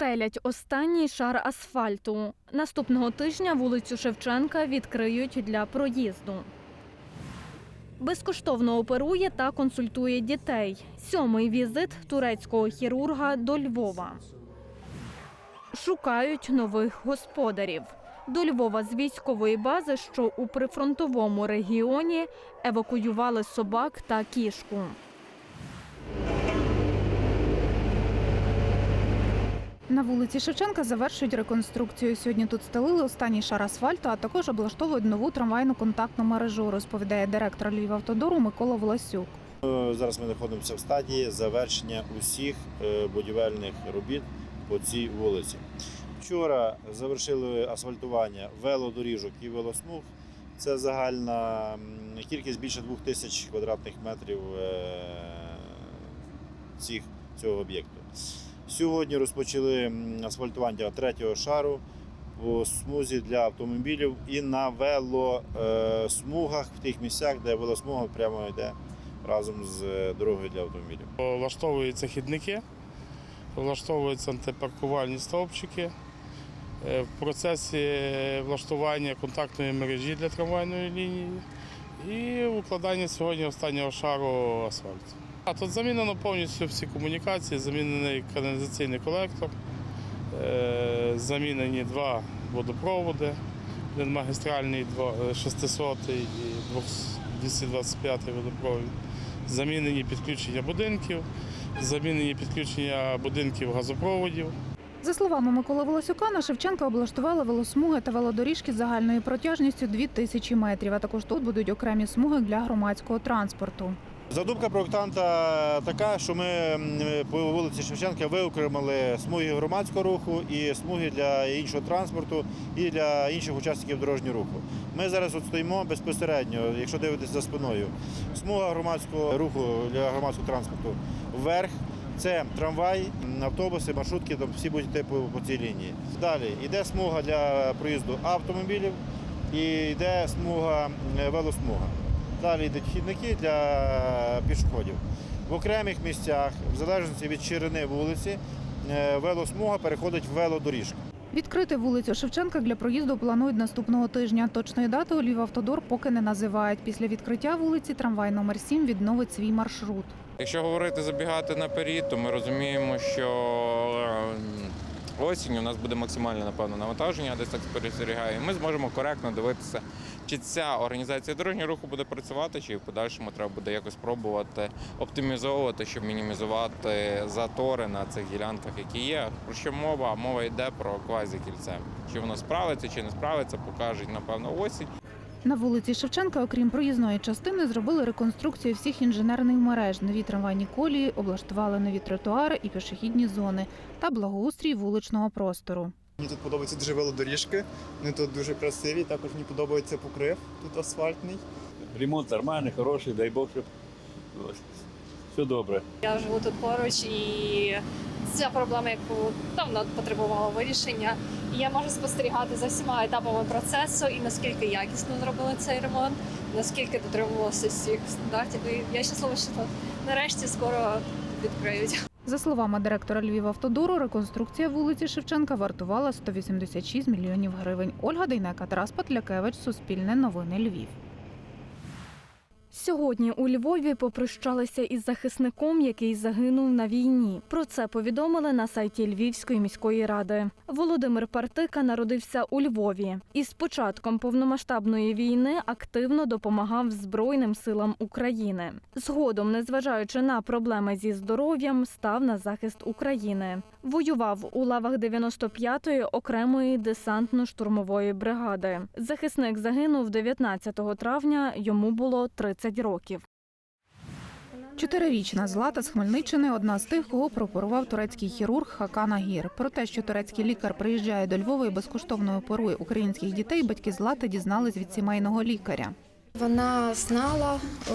Стелять останній шар асфальту. Наступного тижня вулицю Шевченка відкриють для проїзду. Безкоштовно оперує та консультує дітей. Сьомий візит турецького хірурга до Львова. Шукають нових господарів. До Львова з військової бази, що у прифронтовому регіоні, евакуювали собак та кішку. На вулиці Шевченка завершують реконструкцію. Сьогодні тут стелили останній шар асфальту, а також облаштовують нову трамвайну контактну мережу, розповідає директор Львівавтодору Микола Власюк. Е, Зараз ми знаходимося в стадії завершення усіх е, будівельних робіт по цій вулиці. Вчора завершили асфальтування велодоріжок і велосмуг. Це загальна кількість більше двох тисяч квадратних метрів е, цього об'єкту. Сьогодні розпочали асфальтування третього шару по смузі для автомобілів і на велосмугах в тих місцях, де велосмуга прямо йде разом з е, дорогою для автомобілів. Влаштовуються хідники, влаштовуються антипаркувальні стовпчики. Е, В процесі влаштування контактної мережі для трамвайної лінії і укладання сьогодні останнього шару асфальту. А тут замінено повністю всі комунікації, замінений каналізаційний колектор, е, замінені два водопроводи, один магістральний, два- е, 600 і 225 водопровід замінені підключення будинків, замінені підключення будинків газопроводів. За словами Миколи Волосюка, на Шевченка облаштували велосмуги та велодоріжки загальною протяжністю 2000 метрів. А також тут будуть окремі смуги для громадського транспорту. Задумка проєктанта така, що ми по вулиці Шевченка виокремили смуги громадського руху і смуги для іншого транспорту і для інших учасників дорожнього руху. Ми зараз от стоїмо безпосередньо, якщо дивитися за спиною. Смуга громадського руху для громадського транспорту вверх. Це трамвай, автобуси, маршрутки, там всі будуть йти по, по цій лінії. Далі йде смуга для проїзду автомобілів і йде смуга велосмуга. Далі йдуть хідники для пішоходів. В окремих місцях, в залежності від ширини вулиці, е, велосмуга переходить в велодоріжку. Відкрити вулицю Шевченка для проїзду планують наступного тижня. Точної дати у Львівавтодор поки не називають. Після відкриття вулиці трамвай номер 7 відновить свій маршрут. Якщо говорити забігати наперед, то ми розуміємо, що е, осінь у нас буде максимальне напевно навантаження, десь так спостерігаю. І Ми зможемо коректно дивитися, чи ця організація дорожнього руху буде працювати, чи в подальшому треба буде якось пробувати оптимізовувати, щоб мінімізувати затори на цих ділянках, які є. Про що мова? Мова йде про квазі кільце. Чи воно справиться, чи не справиться, покажуть напевно осінь. На вулиці Шевченка, окрім проїзної частини, зробили реконструкцію всіх інженерних мереж. Нові трамвайні колії, облаштували нові тротуари і пішохідні зони та благоустрій вуличного простору. Мені тут подобаються дуже велодоріжки, вони тут дуже красиві. Також мені подобається покрив тут асфальтний. Ремонт нормальний, хороший, дай Бог, щоб все добре. Я живу тут поруч, і ця проблема, яку давно потребувала вирішення. І я можу спостерігати за всіма етапами процесу і наскільки якісно зробили цей ремонт, наскільки дотримувалося всіх стандартів. І я щаслива, що тут нарешті скоро відкриють. За словами директора Львівавтодору, реконструкція вулиці Шевченка вартувала 186 мільйонів гривень. Ольга Дейнека, Тарас Патлякевич, Суспільне новини Львів. Сьогодні у Львові попрощалися із захисником, який загинув на війні. Про це повідомили на сайті Львівської міської ради. Володимир Партика народився у Львові і з початком повномасштабної війни активно допомагав Збройним силам України. Згодом, незважаючи на проблеми зі здоров'ям, став на захист України. Воював у лавах 95-ї окремої десантно-штурмової бригади. Захисник загинув 19 травня. Йому було 30 років. Чотирирічна Злата з Хмельниччини одна з тих, кого прооперував турецький хірург Хакан Агір. Про те, що турецький лікар приїжджає до Львова і безкоштовно оперує українських дітей, батьки Злати дізнались від сімейного лікаря. Вона знала, е,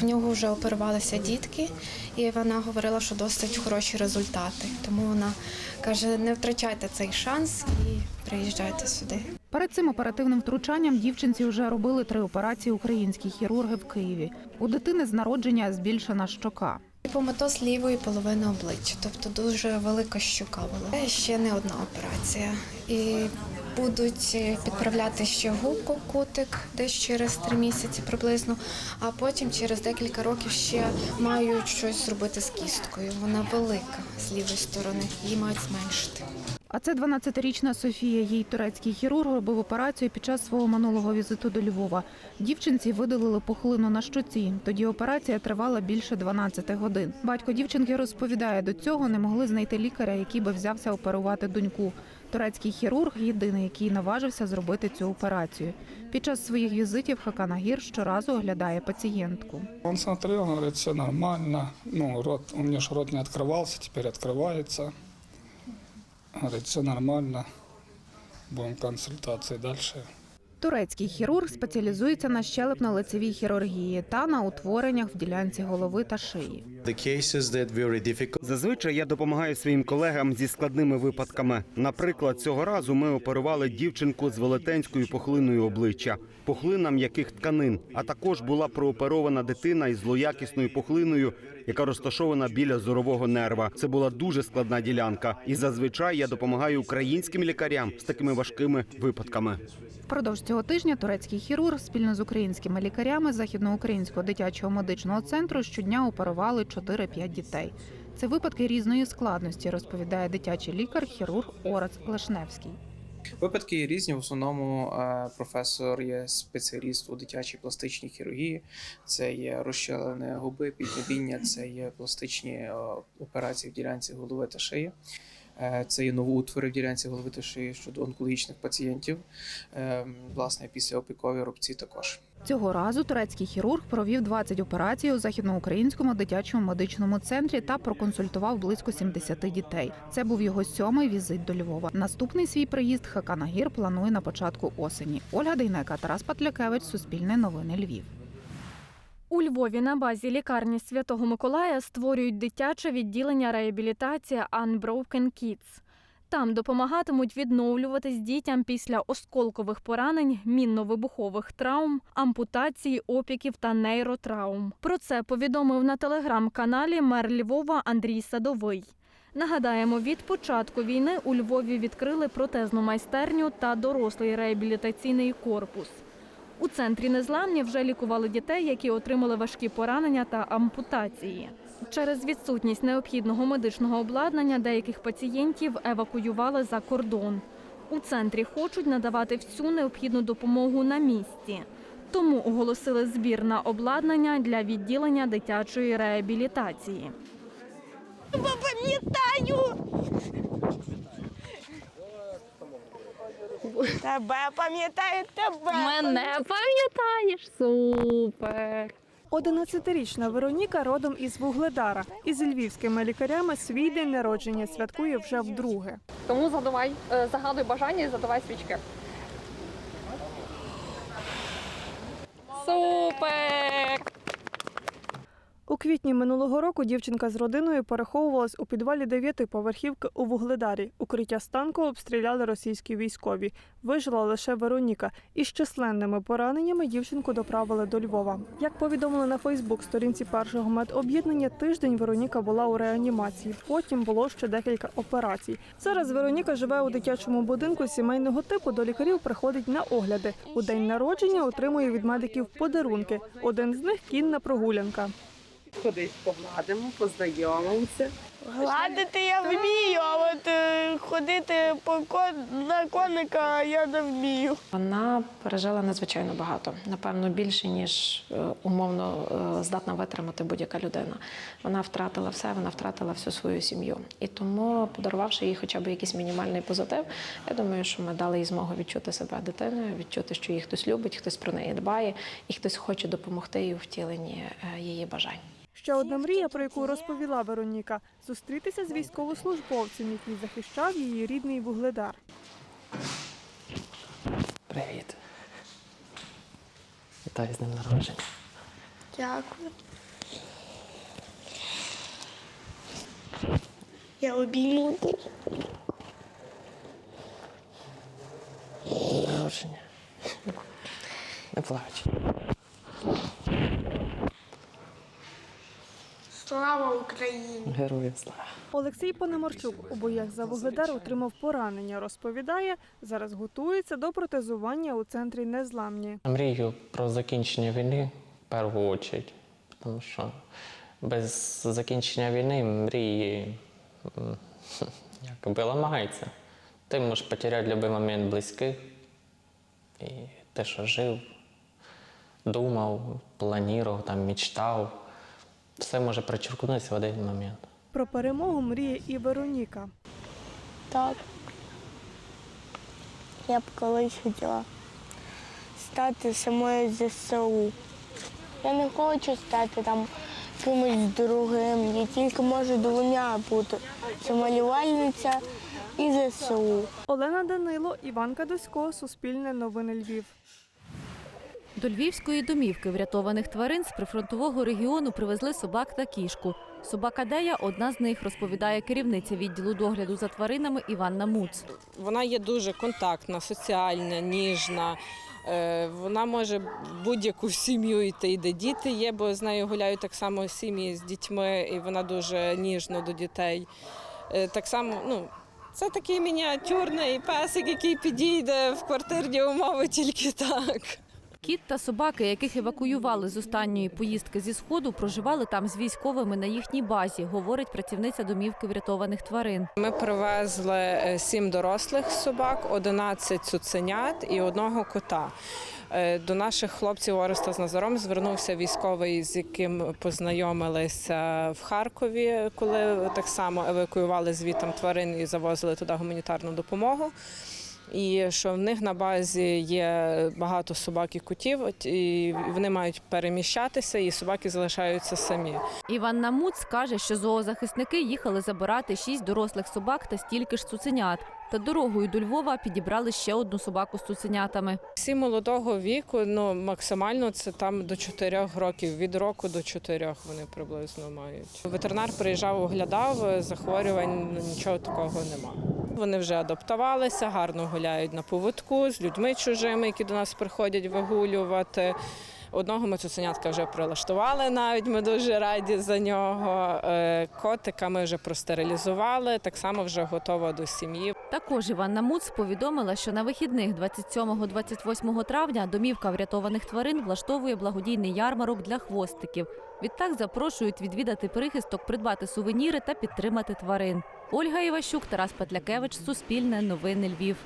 в- нього вже оперувалися дітки, і вона говорила, що досить хороші результати. Тому вона каже: не втрачайте цей шанс і приїжджайте сюди. Перед цим оперативним втручанням дівчинці вже робили три операції українські хірурги в Києві. У дитини з народження збільшена щока. Помито з лівої половини обличчя, тобто дуже велика щука була. Ще не одна операція. І будуть е, підправляти ще губку кутик десь через три місяці приблизно, а потім через декілька років ще мають щось зробити з кісткою. Вона велика з лівої сторони, її мають зменшити. А це 12-річна Софія. Їй турецький хірург робив операцію під час свого минулого візиту до Львова. Дівчинці видалили пухлину на щоці. Тоді операція тривала більше 12 годин. Батько дівчинки розповідає, до цього не могли знайти лікаря, який би взявся оперувати доньку. Турецький хірург єдиний, який наважився зробити цю операцію. Під час своїх візитів Хакан Агір щоразу оглядає пацієнтку. Он смотрел, говорит, все нормально. Ну, рот, у нее же рот не открывался, теперь открывается. Говорит, все нормально. будемо консультації далі. Турецький хірург спеціалізується на щелепно-лицевій хірургії та на утвореннях в ділянці голови та шиї. Зазвичай я допомагаю своїм колегам зі складними випадками. Наприклад, цього разу ми оперували дівчинку з велетенською пухлиною обличчя, пухлина м'яких тканин. А також була прооперована дитина із злоякісною пухлиною, яка розташована біля зорового нерва. Це була дуже складна ділянка. І зазвичай я допомагаю українським лікарям з такими важкими випадками. Впродовж цього тижня турецький хірург спільно з українськими лікарями західноукраїнського дитячого медичного центру щодня оперували 4-5 дітей. Це випадки різної складності, розповідає дитячий лікар, хірург Орац Лешневський. Випадки різні. В основному е, професор є спеціаліст у дитячій пластичній хірургії. Це є розчалене губи, піднебіння, це є пластичні е, операції в ділянці голови та шиї. Е, Це є новоутвори в ділянці голови та шиї щодо онкологічних пацієнтів. Е, Власне, післяопікові рубці також. Цього разу турецький хірург провів 20 операцій у західноукраїнському дитячому медичному центрі та проконсультував близько 70 дітей. Це був його сьомий візит до Львова. Наступний свій приїзд Хакан Агір планує на початку осені. Ольга Дейнека, Тарас Патлякевич, Суспільне новини Львів. У Львові на базі лікарні Святого Миколая створюють дитяче відділення реабілітації Unbroken Kids. Там допомагатимуть відновлюватись дітям після осколкових поранень, мінно-вибухових травм, ампутації, опіків та нейротравм. Про це повідомив на телеграм-каналі мер Львова Андрій Садовий. Нагадаємо, від початку війни у Львові відкрили протезну майстерню та дорослий реабілітаційний корпус. У центрі незламні вже лікували дітей, які отримали важкі поранення та ампутації. Через відсутність необхідного медичного обладнання деяких пацієнтів евакуювали за кордон. У центрі хочуть надавати всю необхідну допомогу на місці. Тому оголосили збір на обладнання для відділення дитячої реабілітації. Тебе пам'ятаю тебе. Мене пам'ятаєш? Супер! 11-річна Вероніка родом із Вугледара. Із львівськими лікарями свій день народження святкує вже вдруге. Тому задавай, е, загадуй бажання і задавай свічки. Супер! У квітні минулого року дівчинка з родиною переховувалась у підвалі дев'ятиповерхівки у Вугледарі. Укриття станку обстріляли російські військові. Вижила лише Вероніка. Із численними пораненнями дівчинку доправили до Львова. Як повідомили на Фейсбук сторінці першого медоб'єднання, тиждень Вероніка була у реанімації. Потім було ще декілька операцій. Зараз Вероніка живе у дитячому будинку сімейного типу. До лікарів приходить на огляди. У день народження отримує від медиків подарунки. Один з них кінна прогулянка. Кудись погладимо, познайомимося. Гладити я вмію, а от е, ходити по кон- на коника я не вмію. Вона пережила надзвичайно багато, напевно, більше ніж е, умовно е, здатна витримати будь-яка людина. Вона втратила все, вона втратила всю свою сім'ю. І тому, подарувавши їй хоча б якийсь мінімальний позитив, я думаю, що ми дали їй змогу відчути себе дитиною, відчути, що її хтось любить, хтось про неї дбає, і хтось хоче допомогти їй у втіленні її бажань. Ще одна мрія, про яку розповіла Вероніка зустрітися з військовослужбовцем, який захищав її рідний вугледар. Привіт. Вітаю з днем народження. Дякую. Я обійму. Народження. Не плач. Слава Україні! Героям слава. Олексій Пономарчук у боях за Вугледар отримав поранення. Розповідає, зараз готується до протезування у центрі незламні. Мрію про закінчення війни в першу чергу, тому що без закінчення війни мрії якби ламаються. Ти можеш потеряти в будь-який момент близьких і те, що жив, думав, планував, там, мечтав. Все може причеркнутися в один момент. Про перемогу мріє і Вероніка. Так. Я б колись хотіла стати самою ЗСУ. Я не хочу стати там кимось другим. Я тільки можу двома бути. Це малювальниця і ЗСУ. Олена Данило, Іван Кадусько, Суспільне новини Львів. До львівської домівки врятованих тварин з прифронтового регіону привезли собак та кішку. Собака Дея одна з них, розповідає керівниця відділу догляду за тваринами Іванна Муц. Вона є дуже контактна, соціальна, ніжна. Е, Вона може будь-яку сім'ю йти, де діти є, бо з нею гуляють так само сім'ї з дітьми, і вона дуже ніжна до дітей. Е, Так само, ну, це такий мініатюрний песик, який підійде в квартирні умови тільки так. Кіт та собаки, яких евакуювали з останньої поїздки зі сходу, проживали там з військовими на їхній базі, говорить працівниця домівки врятованих тварин. Ми привезли е, сім дорослих собак, 11 цуценят і одного кота. Е, До наших хлопців Ореста з Назаром звернувся військовий, з яким познайомилися в Харкові, коли так само евакуювали звітом тварин і завозили туди гуманітарну допомогу. І що в них на базі є багато собак і котів, і вони мають переміщатися, і собаки залишаються самі. Іванна Муц каже, що зоозахисники їхали забирати шість дорослих собак та стільки ж цуценят. Та дорогою до Львова підібрали ще одну собаку з цуценятами. Всі молодого віку, ну максимально це там до 4 років, від року до 4 вони приблизно мають. Ветеринар приїжджав, оглядав захворювань, нічого такого нема. Вони вже адаптувалися, гарно гуляють на поводку з людьми чужими, які до нас приходять вигулювати. Одного ми цуценятка вже прилаштували навіть, ми дуже раді за нього. Е, Котика ми вже простерилізували, так само вже готова до сім'ї. Також Іванна Муц повідомила, що на вихідних 27-28 травня домівка врятованих тварин влаштовує благодійний ярмарок для хвостиків. Відтак запрошують відвідати прихисток, придбати сувеніри та підтримати тварин. Ольга Іващук, Тарас Петлякевич, Суспільне, Новини Львів.